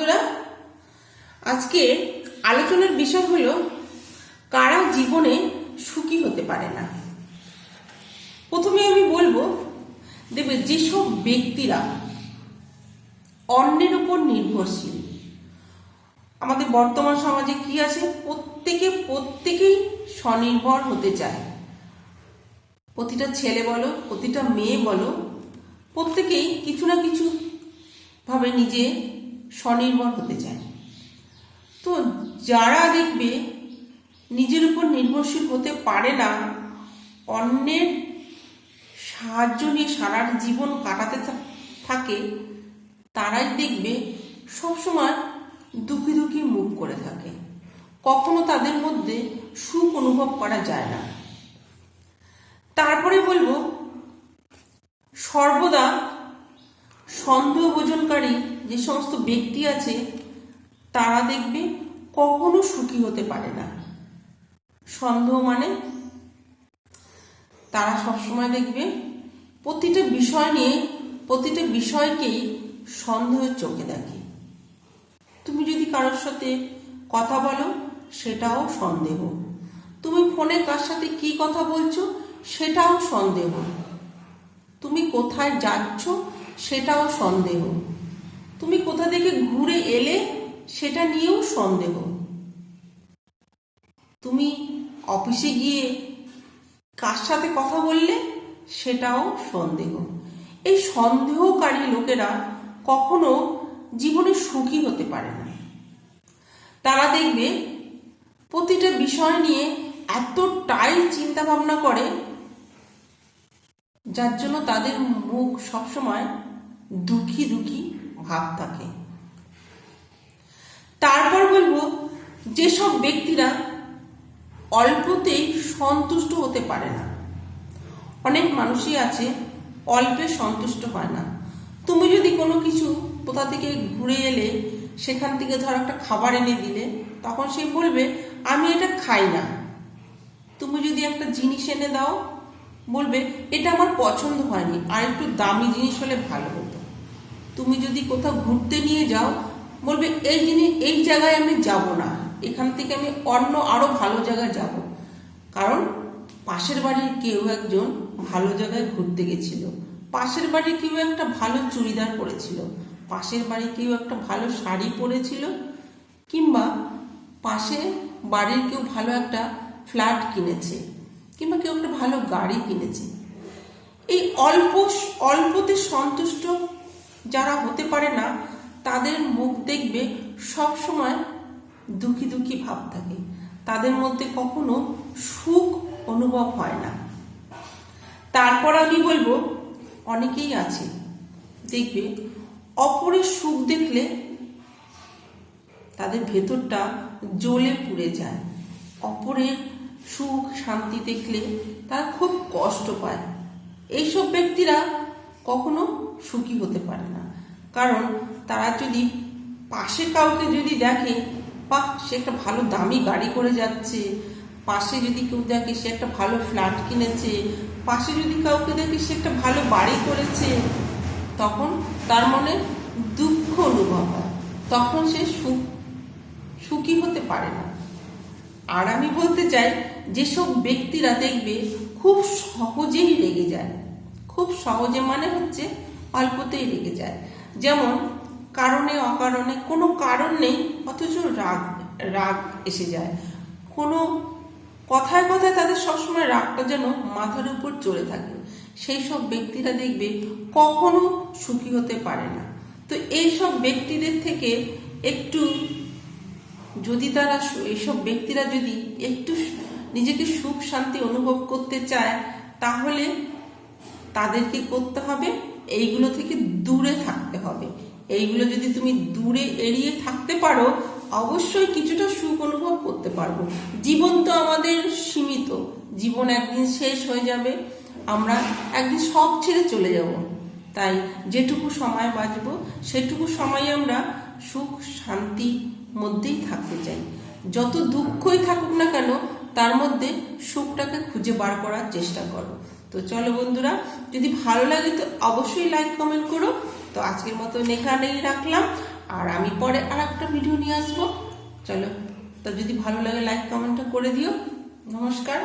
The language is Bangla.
বন্ধুরা, আজকে আলোচনার বিষয় হলো কারা জীবনে সুখী হতে পারে না। প্রথমে আমি বলব, দেখবে যেসব ব্যক্তিরা অন্যের উপর নির্ভরশীল, আমাদের বর্তমান সমাজে কি আছে? প্রত্যেকে প্রত্যেকেই স্বনির্ভর হতে চায়। প্রতিটা ছেলে বলো, প্রতিটা মেয়ে বলো, প্রত্যেকেই কিছু না কিছু ভাবে নিজে স্বনির্ভর হতে চায়। তো যারা দেখবে নিজের উপর নির্ভরশীল হতে পারে না, অন্যের সাহায্য নিয়ে সারা জীবন কাটাতে থাকে, তারাই দেখবে সবসময় দুঃখী দুঃখী মুখ করে থাকে। কখনো তাদের মধ্যে সুখ অনুভব করা যায় না। তারপরে বলব, সর্বদা সন্দেহ ভোজনকারী যে সমস্ত ব্যক্তি আছে, তারা দেখবে কখনো সুখী হতে পারে না। সন্দেহ মানে তারা সবসময় দেখবে প্রতিটা বিষয় নিয়ে, প্রতিটা বিষয়কেই সন্দেহের চোখে দেখে। তুমি যদি কারোর সাথে কথা বলো, সেটাও সন্দেহ। তুমি ফোনে কার সাথে কি কথা বলছো, সেটাও সন্দেহ। তুমি কোথায় যাচ্ছ সেটাও সন্দেহ। তুমি কোথা থেকে ঘুরে এলে সেটা নিয়েও সন্দেহ। তুমি অফিসে গিয়ে কার সাথে কথা বললে সেটাও সন্দেহ। এই সন্দেহকারী লোকেরা কখনো জীবনে সুখী হতে পারে না। তারা দেখবে প্রতিটা বিষয় নিয়ে এতটাই চিন্তা ভাবনা করে, যার জন্য তাদের মুখ সবসময় দুঃখী দুঃখী ভাব থাকে। তারপর বলব, যেসব ব্যক্তিরা অল্পতেই সন্তুষ্ট হতে পারে না, অনেক মানুষই আছে অল্পে সন্তুষ্ট হয় না। তুমি যদি কোনো কিছু কোথা থেকে ঘুরে এলে, সেখান থেকে ধর একটা খাবার এনে দিলে, তখন সে বলবে, আমি এটা খাই না। তুমি যদি একটা জিনিস এনে দাও, বলবে, এটা আমার পছন্দ হয়নি। আর একটু দামি জিনিস হলে ভালো হতো। তুমি যদি কোথাও ঘুরতে নিয়ে যাও, বলবে, এই জিনিস, এই জায়গায় আমি যাব না। এখান থেকে আমি অন্য আরও ভালো জায়গায় যাব। কারণ পাশের বাড়ির কেউ একজন ভালো জায়গায় ঘুরতে গেছিল। পাশের বাড়ি কেউ একটা ভালো চুড়িদার পরেছিল। পাশের বাড়ি কেউ একটা ভালো শাড়ি পরেছিল। কিংবা পাশে বাড়ির কেউ ভালো একটা ফ্ল্যাট কিনেছে, কিংবা কেউ একটা ভালো গাড়ি কিনেছে। এই অল্প, অল্পতে সন্তুষ্ট যারা হতে পারে না, তাদের মুখ দেখবে সব সময় দুঃখী দুঃখী ভাব থাকে। তাদের মধ্যে কখনো সুখ অনুভব হয় না। তারপর আমি বলব, অনেকেই আছে, দেখবে অপরের সুখ দেখলে তাদের ভেতরটা জ্বলে পুড়ে যায়। অপরের সুখ শান্তি দেখলে তারা খুব কষ্ট পায়। এইসব ব্যক্তিরা কখনো সুখী হতে পারে না। কারণ তারা যদি পাশে কাউকে যদি দেখে বা সে একটা ভালো দামি গাড়ি করে যাচ্ছে, পাশে যদি কেউ দেখে সে একটা ভালো ফ্ল্যাট কিনেছে, পাশে যদি কাউকে দেখে সে একটা ভালো বাড়ি করেছে, তখন তার মনে দুঃখ অনুভব হয়। তখন সে সুখ, সুখী হতে পারে না। আর আমি বলতে চাই, যেসব ব্যক্তিরা দেখবে, খুব সহজেই রেগে যায়। খুব সহজে মানে হচ্ছে অল্পতেই রেগে যায়। যেমন কারণে, অকারণে কোনো কারণ নেই, অথচ রাগ রাগ এসে যায়। কোনো কথায় কথায় তাদের সবসময় রাগটা যেন মাথার উপর চড়ে থাকে। সেই সব ব্যক্তিরা দেখবে কখনো সুখী হতে পারে না। তো এই সব ব্যক্তিদের থেকে একটু যদি তারা এইসব ব্যক্তিরা যদি একটু নিজেকে সুখ শান্তি অনুভব করতে চায়, তাহলে তাদেরকে করতে হবে, এইগুলো থেকে দূরে থাকতে হবে। এইগুলো যদি তুমি দূরে এড়িয়ে থাকতে পারো, অবশ্যই কিছুটা সুখ অনুভব করতে পারব। জীবন তো আমাদের সীমিত। জীবন একদিন শেষ হয়ে যাবে, আমরা একদিন সব ছেড়ে চলে যাব। তাই যেটুকু সময় বাঁচব, সেটুকু সময় আমরা সুখ, শান্তি মধ্যেই থাকতে চাই। যত দুঃখই থাকুক না কেন, তার মধ্যে সুখটাকে খুঁজে বার করার চেষ্টা করো। তো চলো বন্ধুরা, যদি ভালো লাগে তো অবশ্যই লাইক কমেন্ট করো। তো আজকের মতো এখানেই রাখলাম। আর আমি পরে আর একটা ভিডিও নিয়ে আসব। চলো, তো যদি ভালো লাগে লাইক কমেন্টটা করে দিও। নমস্কার।